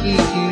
You.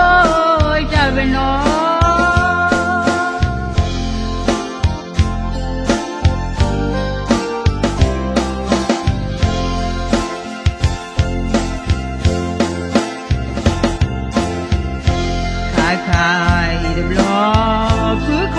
voi dove no khai khai the block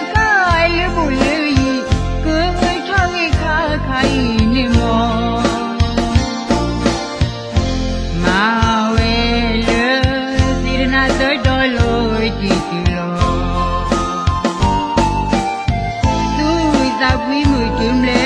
you live.